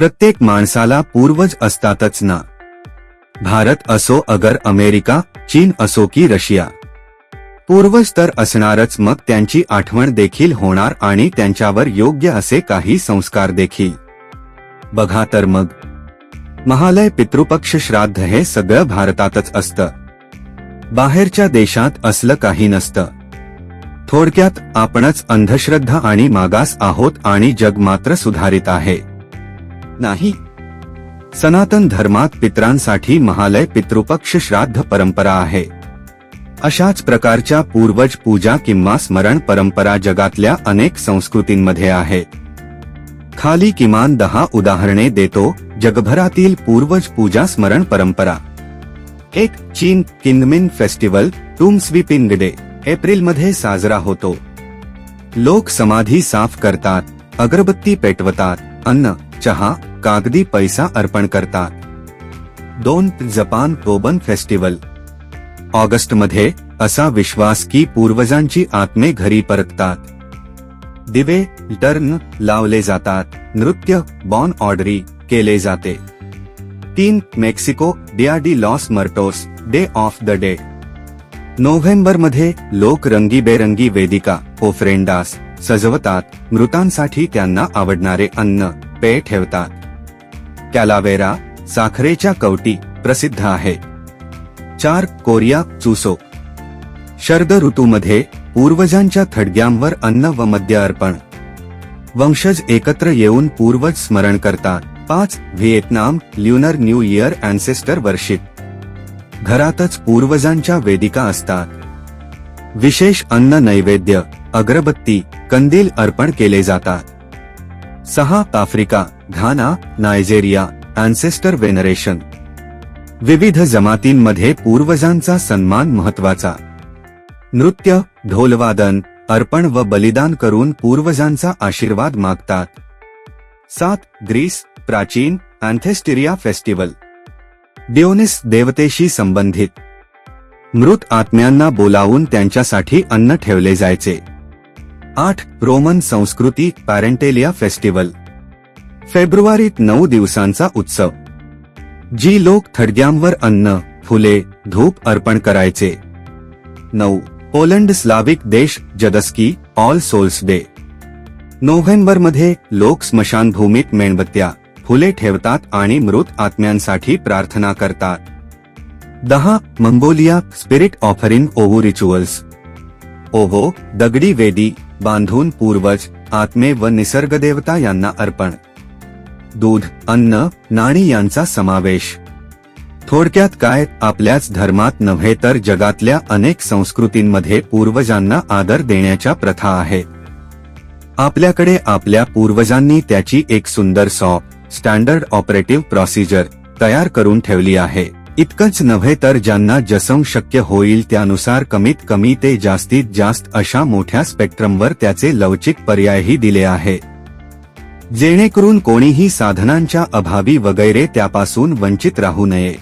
प्रत्येक माणसाला पूर्वज असतातच ना. भारत असो अगर अमेरिका चीन असो की रशिया. पूर्वज तर असणारच मग त्यांची आठवण देखील होणार आणि त्यांच्यावर योग्य असे काही संस्कार देखील. बघा तर मग. महालय पितृपक्ष श्राद्ध हे सगळं भारतातच असतं. बाहेरच्या देशात असलं काही नसतं. थोडक्यात आपणच अंधश्रद्धा आणि मागास आहोत आणि जग मात्र सुधारित आहे. नाही. सनातन धर्मात पित्रांसाठी महालय पितृपक्ष श्राद्ध परंपरा आहे. अशाच प्रकारच्या पूर्वज पूजा किंवा स्मरण परंपरा जगातल्या अनेक संस्कृतींमध्ये आहे. खाली किमान दहा उदाहरणे देतो जगभरातील पूर्वज पूजा स्मरण परंपरा. एक चीन Qingming festival tomb sweeping day एप्रिलमध्ये साजरा होतो. लोक समाधी साफ करतात अगरबत्ती पेटवतात अन्न चहा कागदी पैसा अर्पण करतात. दोन जपान कोबन फेस्टिवल. ऑगस्टमध्ये असा विश्वास की पूर्वजांची आत्मे घरी परततात. दिवे टर्न लावले जातात. नृत्य बॉन ऑर्डरी केले जाते. तीन Mexico Dia de los Muertos day of the dead. नोव्हेंबरमध्ये लोक रंगीबेरंगी वेदिका ओफ्रेंडास सजवतात. मृतांसाठी त्यांना आवडणारे अन्न पेय ठेवतात. कॅलावेरा साखरेच्या कवटी प्रसिद्ध आहे. चार कोरिया चुसो. शरद ऋतूमध्ये पूर्वजांच्या थडग्यांवर अन्न व मद्य अर्पण. वंशज एकत्र येऊन पूर्वज स्मरण करतात. पाच Vietnam lunar new year ancestor worship घरातच पूर्वजांच्या वेदिका असतात. विशेष अन्न नैवेद्य अगरबत्ती कंदील अर्पण केले जातात. सहा Africa Ghana Nigeria ancestor veneration विविध जमातींमध्ये पूर्वजांचा सन्मान महत्त्वाचा नृत्य ढोलवादन अर्पण व बलिदान करून पूर्वजांचा आशीर्वाद मागतात. सात ग्रीस प्राचीन अँथेस्टिरिया फेस्टिवल डिओनिस देवतेशी संबंधित. मृत आत्म्यांना बोलावून त्यांच्यासाठी अन्न ठेवले जायचे. आठ रोमन संस्कृती पॅरेंटेलिया फेस्टिवल. फेब्रुवारीत नऊ दिवसांचा उत्सव. जी लोक थडग्यांवर अन्न फुले धूप अर्पण करायचे. नऊ पोलंड स्लाविक देश जदस्की ऑल सोल्स डे. नोव्हेंबरमध्ये लोक स्मशानभूमीत मेणबत्त्या फुले ठेवतात आणि मृत आत्म्यांसाठी प्रार्थना करतात. दहा Mongolia spirit offering ovoo rituals. Ovoo दगडी वेदी बांधून पूर्वज आत्मे व निसर्गदेवता यांना अर्पण. दूध अन्न नाणी यांचा समावेश. थोडक्यात काय आपल्याच धर्मात नव्हे तर जगातल्या अनेक संस्कृतींमध्ये पूर्वजांना आदर देण्याच्या प्रथा आहेत आपल्याकडे आपल्या पूर्वजांनी त्याची एक सुंदर सॉ स्टँडर्ड ऑपरेटिव्ह प्रोसिजर तयार करून ठेवली आहे. इतकंच नव्हे तर ज्यांना जसं शक्य होईल त्यानुसार कमीत कमी ते जास्तीत जास्त अशा मोठ्या स्पेक्ट्रमवर त्याचे लवचिक पर्यायही दिले आहे. जेणेकरून कोणीही साधनांच्या अभावी वगैरे त्यापासून वंचित राहू नये.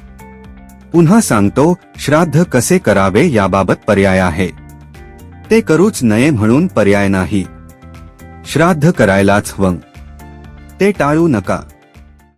पुन्हा सांगतो श्राद्ध कसे करावे याबाबत पर्याय आहे. ते करूच नये म्हणून पर्याय नाही. श्राद्ध करायलाच हवं. ते टाळू नका.